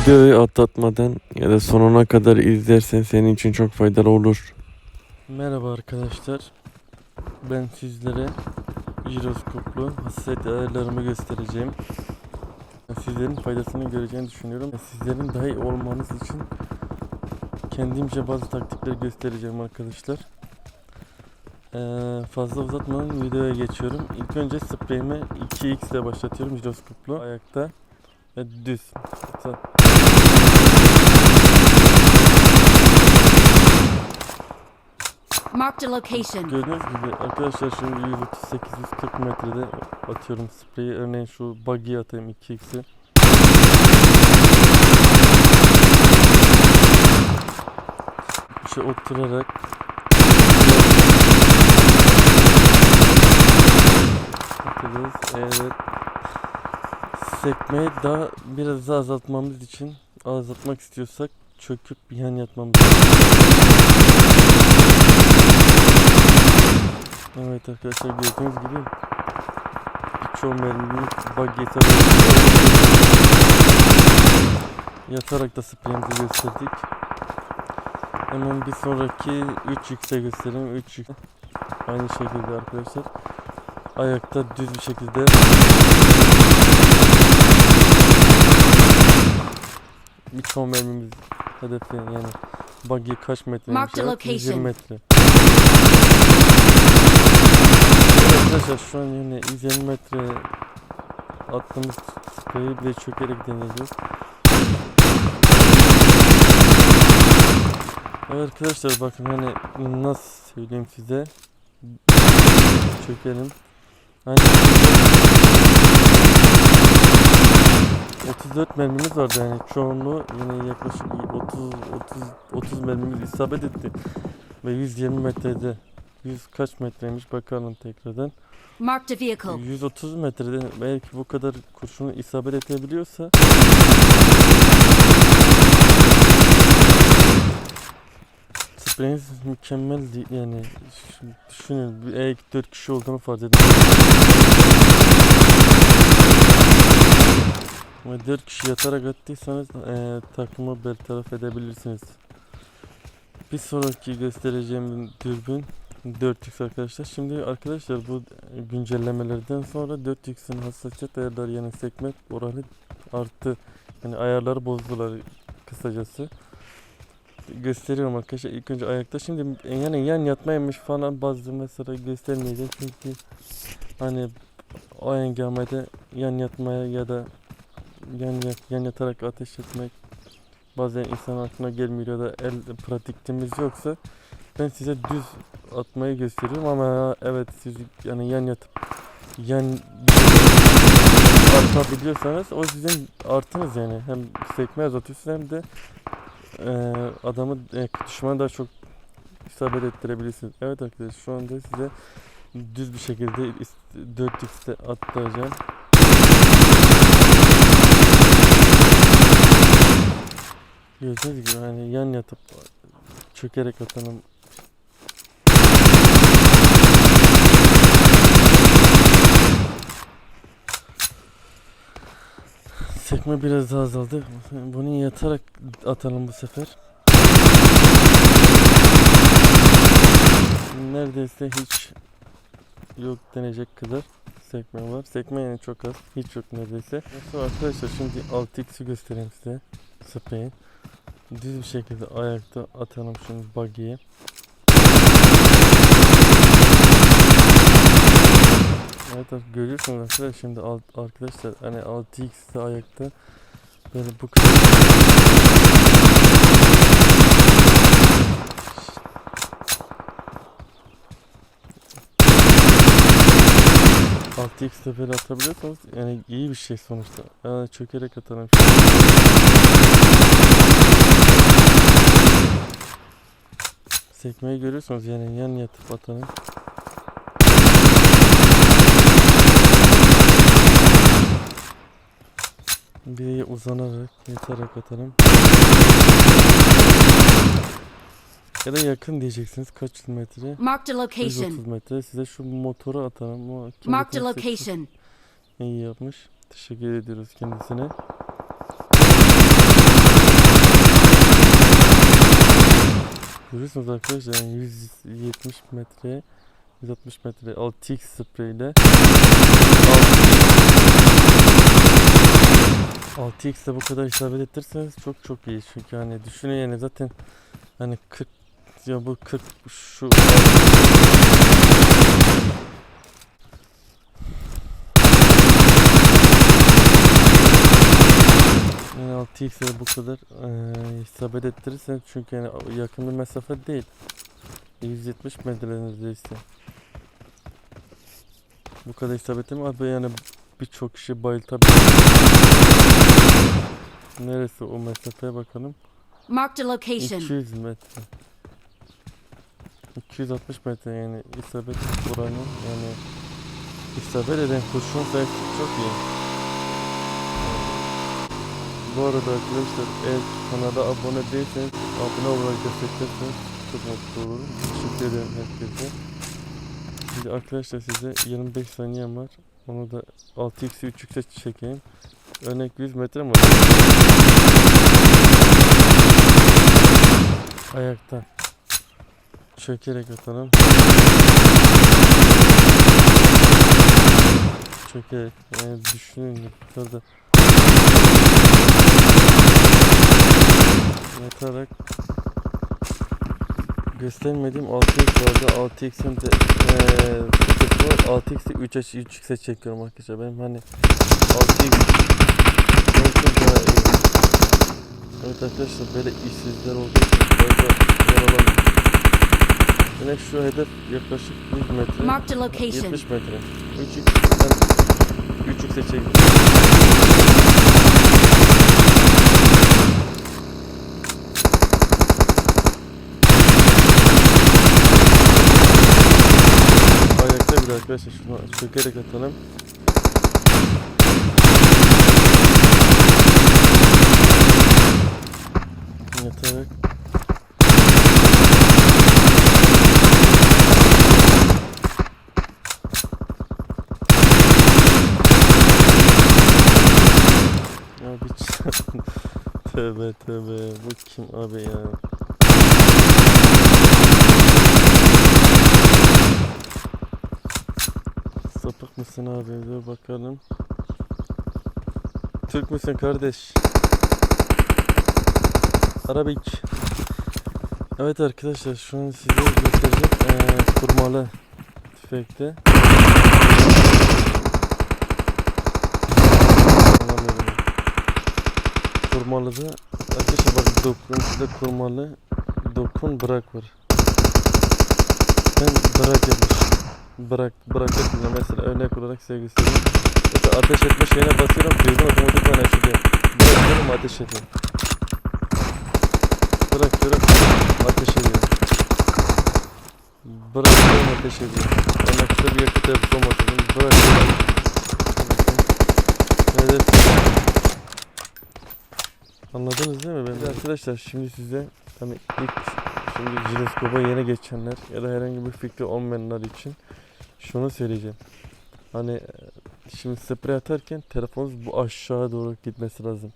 videoyu atlatmadan ya da sonuna kadar izlersen senin için çok faydalı olur. Merhaba arkadaşlar. Ben sizlere jiroskoplu hassasiyet ayarlarımı göstereceğim. Sizlerin faydasını göreceğini düşünüyorum. Sizlerin daha iyi olmanız için kendimce bazı taktikler göstereceğim arkadaşlar. Ee, fazla uzatmadan videoya geçiyorum. İlk önce spreyimi 2x ile başlatıyorum jiroskoplu ayakta ve düz. Sa- Marked a location. Gördüğünüz gibi arkadaşlar şimdi 138-140 metrede atıyorum spreyi. Örneğin şu buggy'ye atayım 2x'i. İşte oturarak Oturuyoruz. Evet. Sekmeyi daha biraz daha azaltmamız için azaltmak istiyorsak çöküp yan yatmamız Evet arkadaşlar gördüğünüz gibi birçok merminin bug yatarak da spreyimizi gösterdik. Hemen bir sonraki 3x'e göstereyim. 3x aynı şekilde arkadaşlar. Ayakta düz bir şekilde birçok mermimiz hedefi yani buggy kaç metre? Mark the 120 location. metre. Arkadaşlar şu an yine 120 metre attığımız spreyi bile çökerek deneyeceğiz. Evet arkadaşlar bakın hani nasıl söyleyeyim size. Çökelim. Hani 34 mermimiz vardı yani çoğunluğu yine yaklaşık 30 30 30 mermimiz isabet etti. Ve 120 metrede 100 kaç metreymiş bakalım tekrardan. Marked a vehicle. 130 metrede belki bu kadar kurşunu isabet edebiliyorsa Spreyiniz mükemmel yani düşünün bir eğer 4 kişi olduğunu farz edin. Ve 4 kişi yatarak attıysanız eee takımı bertaraf edebilirsiniz. Bir sonraki göstereceğim dürbün 4x arkadaşlar. Şimdi arkadaşlar bu güncellemelerden sonra 4x'in hassasiyet ayarları yani sekme oranı arttı. Yani ayarları bozdular kısacası. Gösteriyorum arkadaşlar ilk önce ayakta. Şimdi yani yan yatmaymış falan bazı mesela göstermeyeceğim çünkü hani o engamede yan yatmaya ya da yan, yan yatarak ateş etmek bazen insan aklına gelmiyor da el pratikliğimiz yoksa ben size düz atmayı gösteriyorum ama evet siz yani yan yatıp yan atabiliyorsanız o sizin artınız yani hem sekme azaltıyorsunuz hem de e, adamı e, düşmanı daha çok isabet ettirebilirsiniz. Evet arkadaşlar şu anda size düz bir şekilde is- 4x'te atlayacağım. Gördüğünüz gibi hani yan yatıp çökerek atanım Sekme biraz daha azaldı. Bunu yatarak atalım bu sefer. Neredeyse hiç yok denecek kadar sekme var. Sekme yani çok az. Hiç yok neredeyse. Neyse arkadaşlar şimdi 6x'i göstereyim size. Spreyin. Düz bir şekilde ayakta atalım şimdi buggy'ye. Evet görüyorsunuz arkadaşlar şimdi alt, arkadaşlar hani 6x'te ayakta böyle bu kadar Altı x'te böyle atabiliyorsanız yani iyi bir şey sonuçta. Yani çökerek atarım. Sekmeyi görüyorsunuz yani yan yatıp atanın. Bir uzanarak yatarak atarım. Ya da yakın diyeceksiniz kaç metre? A 130 location. metre. Size şu motoru atarım. O bakın seçmiş. location. İyi yapmış. Teşekkür ediyoruz kendisine. Görüyorsunuz arkadaşlar yani 170 metreye 160 metre 6x spreyle 6x ile bu kadar isabet ettirirseniz çok çok iyi. Çünkü hani düşünün yani zaten hani 40 ya bu 40 şu yani 6x ile bu kadar eee isabet ettirirseniz çünkü yani yakın bir mesafe değil 170 metre neredeyse bu kadar isabetli mi abi yani birçok kişi bayıltabilir neresi o mesafeye bakalım Marked a location. 200 metre. 260 metre yani isabet oranı yani isabet eden kurşun sayısı çok iyi. Bu arada arkadaşlar eğer kanala abone değilseniz abone olarak desteklerseniz çok mutlu olurum. Teşekkür ederim herkese. Şimdi arkadaşlar size 25 saniyem var. Onu da 6x'i 3x'e çekeyim. Örnek 100 metre mi? Ayakta. Çökerek atalım. Çökerek. Yani düşünün yukarıda. Yatarak göstermediğim 6x vardı. 6x'in de eee var. 6x'i 3'e 3x'e çekiyorum arkadaşlar. Benim hani 6x olsun daha iyi. Evet arkadaşlar böyle işsizler olduğu için fazla yer alamıyor. Yine şu hedef yaklaşık 100 metre. Marked a location. 70 metre. 3x'den 3x'e çektim. Ayakta bir arkadaşlar şunu çökerek atalım. Yatarak. Abi tövbe tövbe bu kim abi ya? Sapık mısın abi dur bakalım. Türk müsün kardeş? Arabik. Evet arkadaşlar şu an size göstereceğim ee, kurmalı tüfekte. Kurmalı da arkadaşlar bak dokun size kurmalı dokun bırak var. Ben bırak yapmış. Bırak bırak etmiyor mesela örnek olarak göstereyim. Mesela ateş etme şeyine basıyorum dürbün otomatikman açılıyor. Bırakıyorum ateş ediyor. Bırakıyorum ateş ediyor. Bırakıyorum ateş ediyor. Örnek şurada bir yakıt yapıp olmasın. Bırakıyorum. Evet. Anladınız değil mi? Ben arkadaşlar şimdi size hani ilk şimdi jiroskopa yeni geçenler ya da herhangi bir fikri olmayanlar için şunu söyleyeceğim. Hani e, şimdi sprey atarken telefonunuz bu aşağı doğru gitmesi lazım.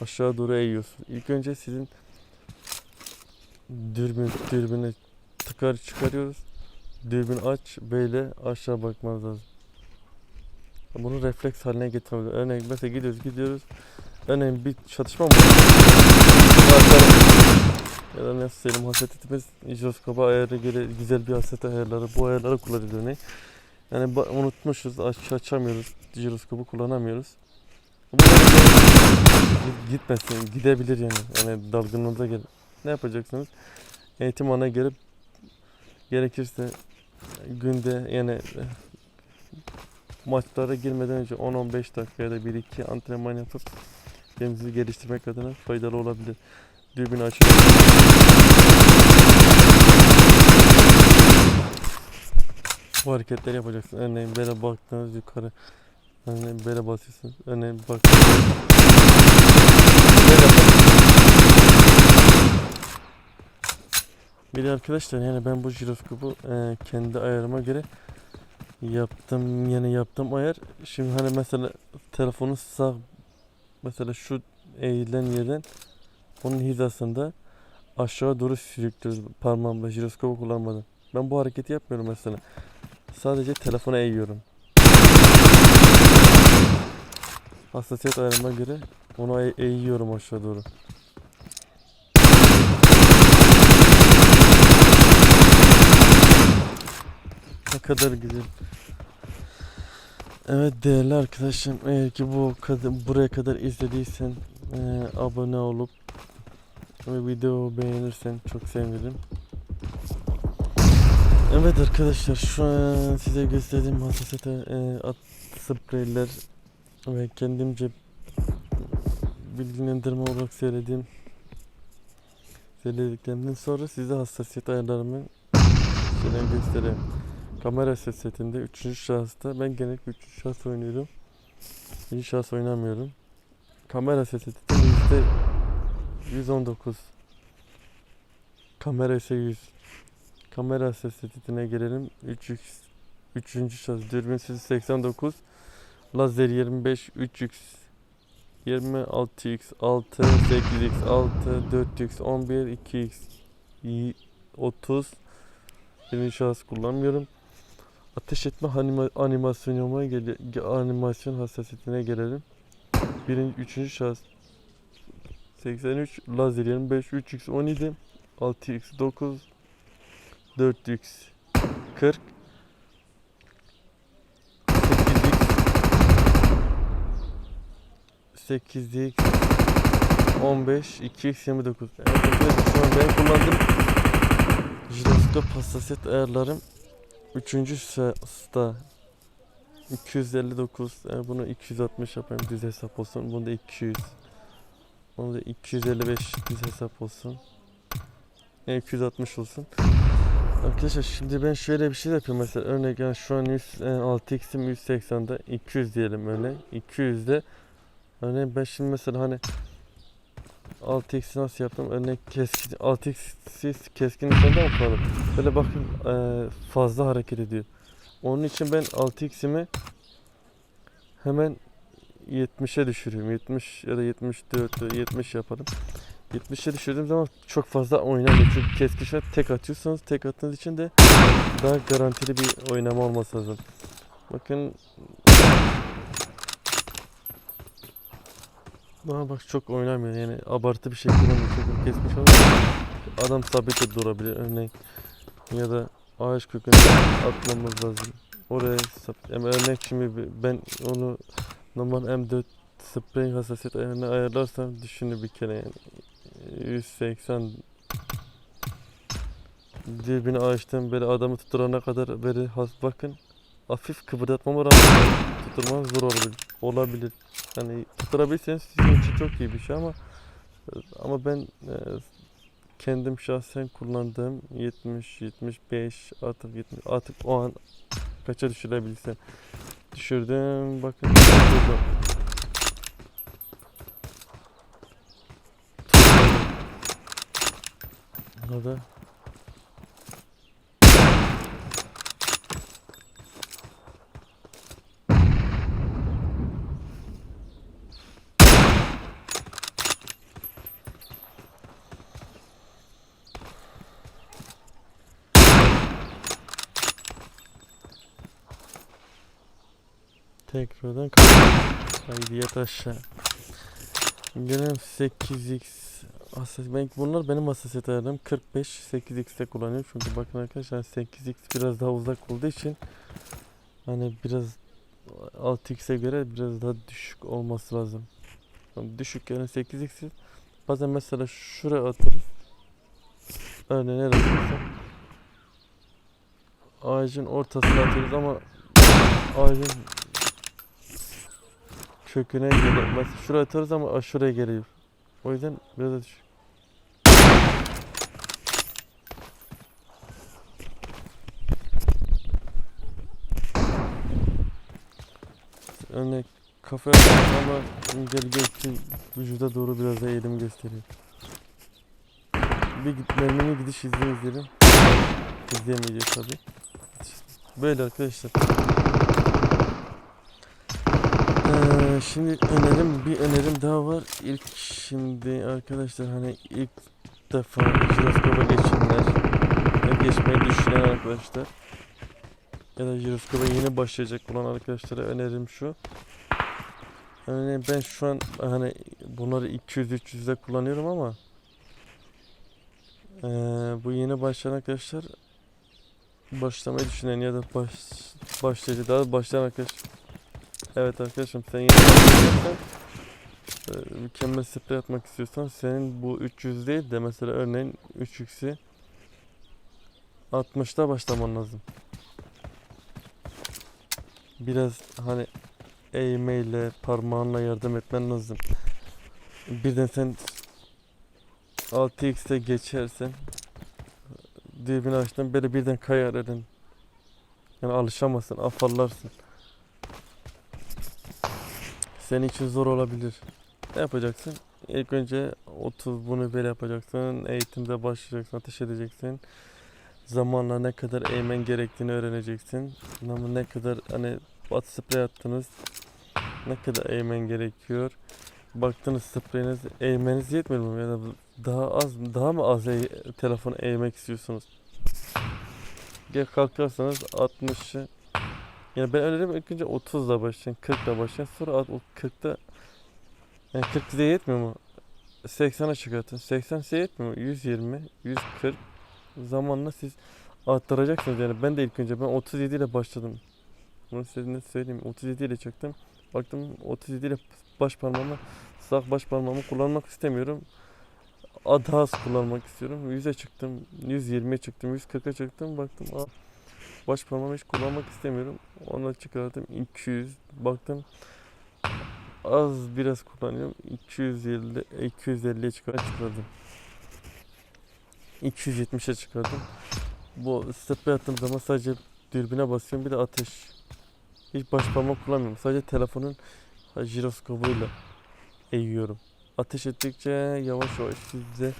Aşağı doğru eğiyorsun. İlk önce sizin dürbün dürbünü tıkar çıkarıyoruz. Dürbün aç böyle aşağı bakmanız lazım. Bunu refleks haline getirmemiz. Örneğin mesela gidiyoruz gidiyoruz. Örneğin bir çatışma mı? Ya da nasıl söyleyeyim hassasiyetimiz jiroskopa ayarı göre güzel bir hassasiyet ayarları bu ayarları kullanıyoruz örneğin. Yani unutmuşuz aç açamıyoruz jiroskopu kullanamıyoruz. Gitmesin gidebilir yani yani dalgınlığınıza gel. Ne yapacaksınız? Eğitim ana gelip gerekirse günde yani maçlara girmeden önce 10-15 dakika ya da 1-2 antrenman yapıp kendinizi geliştirmek adına faydalı olabilir. Dürbünü açın. Bu hareketleri yapacaksın. Örneğin böyle baktınız yukarı. Örneğin böyle basıyorsunuz. Örneğin bak. Bir de arkadaşlar yani ben bu jiroskopu e, kendi ayarıma göre yaptım yani yaptım ayar. Şimdi hani mesela telefonu sağ mesela şu eğilen yerden onun hizasında aşağı doğru sürüklüyoruz parmağımla jiroskopu kullanmadan. Ben bu hareketi yapmıyorum mesela. Sadece telefona eğiyorum. Hassasiyet ayarıma göre onu eğ- eğiyorum aşağı doğru. Ne kadar güzel. Evet değerli arkadaşım eğer ki bu buraya kadar izlediysen eee, abone olup ve video beğenirsen çok sevinirim. Evet arkadaşlar şu an size gösterdiğim hassasiyete eee, at spreyler ve kendimce bilgilendirme olarak söylediğim söylediklerimden sonra size hassasiyet ayarlarımı şeyden göstereyim. Kamera setinde 3. şahısta ben genellikle 3. şahıs oynuyorum. 1. şahıs oynamıyorum. Kamera setinde yüzde 119. Kamera ise 100. Kamera setine gelelim. 3x 3. şahıs dürbünsüz 89. Lazer 25 3x 26x 6 8x 6 4x 11 2x y- 30 Birinci şahıs kullanmıyorum. Ateş etme anima, animasyonuma gele, ge- animasyon hassasiyetine gelelim. Birinci, üçüncü şahıs 83 lazer 25 3x 17 6x 9 4x 40 8x 8x 15 2x 29 Evet arkadaşlar şu an ben kullandığım jiroskop hassasiyet ayarlarım. 3. sırada 259 yani bunu 260 yapayım düz hesap olsun. Bunu da 200 bunu da 255 düz hesap olsun. Yani 260 olsun. Arkadaşlar şimdi ben şöyle bir şey yapıyorum. Mesela örnek yani şu an 100, yani 6x'im 180'de 200 diyelim örnek 200'de örneğin ben şimdi mesela hani 6x'i nasıl yaptım? Örnek keskin 6x'i keskin nişanda mı kullandım böyle bakın eee, fazla hareket ediyor. Onun için ben 6x'imi hemen 70'e düşürüyorum 70 ya da 74 70 yaparım. 70'e düşürdüğüm zaman çok fazla oynamıyor. Çünkü keskin şart tek atıyorsanız tek attığınız için de daha garantili bir oynama olması lazım. Bakın. Daha bak çok oynamıyor. Yani abartı bir şekilde çok kesmiş olur adam sabit de durabilir. Örneğin ya da ağaç köküne atmamız lazım. Oraya yani örnek şimdi ben onu normal M4 sprey hassasiyet ayarını ayarlarsam düşünün bir kere yani 180 dürbünü açtım böyle adamı tutturana kadar böyle has bakın hafif kıpırdatmama rağmen tutturmanız zor olabilir. olabilir. Yani tutturabilirseniz sizin için çok iyi bir şey ama ama ben e, kendim şahsen kullandığım 70 75 artık 70 artık o an kaça düşürebilsem düşürdüm bakın düşürdüm. Burada Tekrardan Haydi yat aşağı. Gelen 8x hassas ben bunlar benim hassasiyet ayarım 45 8x'te kullanıyorum çünkü bakın arkadaşlar 8x biraz daha uzak olduğu için hani biraz 6x'e göre biraz daha düşük olması lazım. Yani düşük yani 8x bazen mesela şuraya atarız. Örneğin nereye ağacın ortasına atıyoruz ama ağacın köküne geliyor. Mesela şuraya atarız ama aşuraya geliyor. O yüzden biraz da düşük. Örnek kafa ama gel geçti vücuda doğru biraz da eğilim gösteriyor. Bir git- merminin gidiş izini izleyelim. İzleyemeyeceğiz tabi. Böyle arkadaşlar. Ee, şimdi önerim bir önerim daha var. İlk şimdi arkadaşlar hani ilk defa jiroskopa geçenler, ya geçmeyi düşünen arkadaşlar ya da jiroskopa yeni başlayacak olan arkadaşlara önerim şu. Yani ben şu an hani bunları 200-300'de kullanıyorum ama eee, bu yeni başlayan arkadaşlar başlamayı düşünen ya da baş, başlayıcı daha başlayan arkadaş Evet arkadaşım sen yeni başlayacaksan e, mükemmel sprey atmak istiyorsan senin bu 300 değil de mesela örneğin 3x'i 60'ta başlaman lazım. Biraz hani eğmeyle parmağınla yardım etmen lazım. Birden sen 6x'e geçersen dürbünü açtın böyle birden kayar elin. Yani alışamazsın, afallarsın. Senin için zor olabilir. Ne yapacaksın? İlk önce 30 bunu böyle yapacaksın. Eğitimde başlayacaksın, ateş edeceksin. Zamanla ne kadar eğmen gerektiğini öğreneceksin. Ama ne kadar hani bat sprey attınız. Ne kadar eğmen gerekiyor. Baktınız spreyiniz eğmeniz yetmiyor mu? Ya da daha az daha mı az eğ- telefonu eğmek istiyorsunuz? Ya kalkarsanız 60'ı yani ben öneririm ilk önce 30'la başlayın, 40'la başlayın. Sonra at- o 40'ta yani 40 size yetmiyor mu? 80'e çıkartın. 80 size yetmiyor mu? 120, 140 zamanla siz arttıracaksınız yani. Ben de ilk önce ben 37 ile başladım. Bunu size söyleyeyim. 37 ile çıktım. Baktım 37 ile baş parmağımı sağ baş parmağımı kullanmak istemiyorum. Daha az kullanmak istiyorum. 100'e çıktım. 120'ye çıktım. 140'a çıktım. Baktım aa, baş parmağımı hiç kullanmak istemiyorum. Onu çıkarttım. 200. Baktım az biraz kullanıyorum. 250 250'ye çıkar çıkardım. 270'e çıkardım. Bu sprey attığım zaman sadece dürbüne basıyorum bir de ateş. Hiç baş parmak kullanmıyorum. Sadece telefonun jiroskopuyla eğiyorum. Ateş ettikçe yavaş yavaş size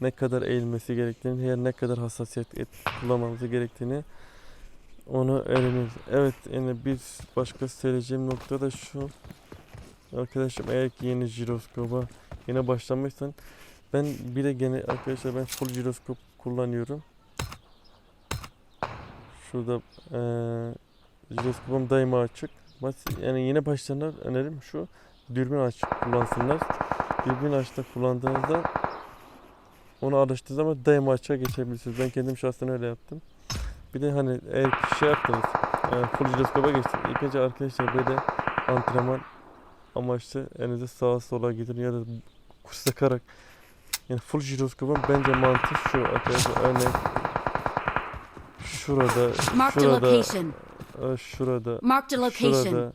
ne kadar eğilmesi gerektiğini, her ne kadar hassasiyet et, kullanmamız gerektiğini onu öğreniyoruz. Evet yani bir başka söyleyeceğim nokta da şu. Arkadaşım eğer ki yeni jiroskopa yine başlamışsan ben bir de gene arkadaşlar ben full jiroskop kullanıyorum. Şurada eee jiroskopum daima açık. Yani yeni başlayanlar önerim şu. Dürbün açık kullansınlar. Dürbün açıkta kullandığınızda onu alıştığı zaman daima açığa geçebilirsiniz. Ben kendim şahsen öyle yaptım. Bir de hani eğer şey yaptınız e, full jiroskopa geçtiniz. İlk önce arkadaşlar böyle antrenman amaçlı elinizi sağa sola gidin ya da kurs takarak yani full jiroskopun bence mantığı şu arkadaşlar örneğin şurada şurada e, şurada. Şurada.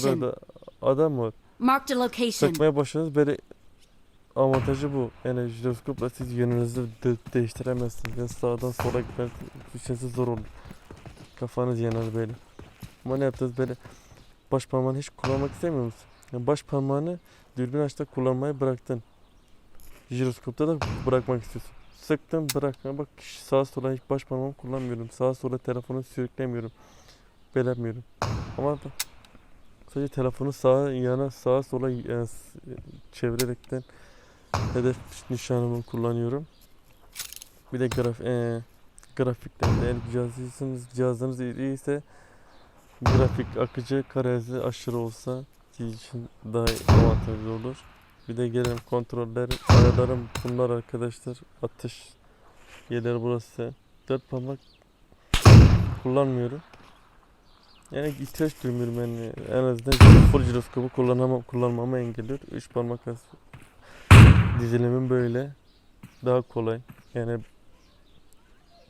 Şurada adam var. Location. Sıkmaya başladınız böyle avantajı bu. Yani jiroskopla siz yönünüzü de- değiştiremezsiniz. Yani sağdan sola gitmeniz düşüncesi zor olur. Kafanız yanar böyle. Ama ne yaptınız böyle baş parmağını hiç kullanmak istemiyor musun? Yani baş parmağını dürbün açta kullanmayı bıraktın. Jiroskopta da bırakmak istiyorsun. Sıktın bırakma bak sağa sola hiç baş parmağımı kullanmıyorum. Sağa sola telefonu sürüklemiyorum. Belemiyorum. Ama bak, sadece telefonu sağa yana sağa sola s- çevirerekten hedef nişanımı kullanıyorum. Bir de graf e, grafikten eğer cihazınız, cihazınız iyi ise grafik akıcı karesi aşırı olsa için daha avantajlı olur. Bir de gelelim kontrollerim, ayarlarım bunlar arkadaşlar. Atış yerleri burası. Dört parmak kullanmıyorum. Yani ihtiyaç duymuyorum yani en azından full jiroskopu kullanamam, kullanmamı engelliyor. Üç parmak arası dizilimim böyle daha kolay. Yani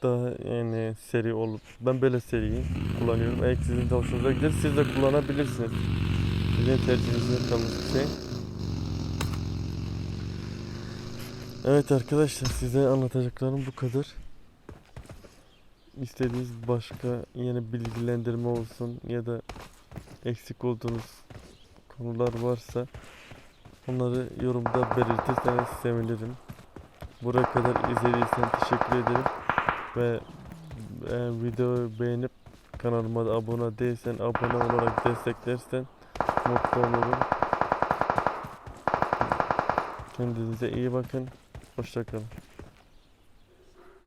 daha yani seri olup ben böyle seriyi kullanıyorum. Eğer sizin de hoşunuza gider siz de kullanabilirsiniz. Sizin tercihinize kalmış bir şey. Evet arkadaşlar size anlatacaklarım bu kadar. İstediğiniz başka yeni bilgilendirme olsun ya da eksik olduğunuz konular varsa onları yorumda belirtirseniz sevinirim. Buraya kadar izlediyseniz teşekkür ederim. Ve e, videoyu beğenip kanalıma da abone değilsen abone olarak desteklersen mutlu olurum. Kendinize iyi bakın. Hoşçakalın.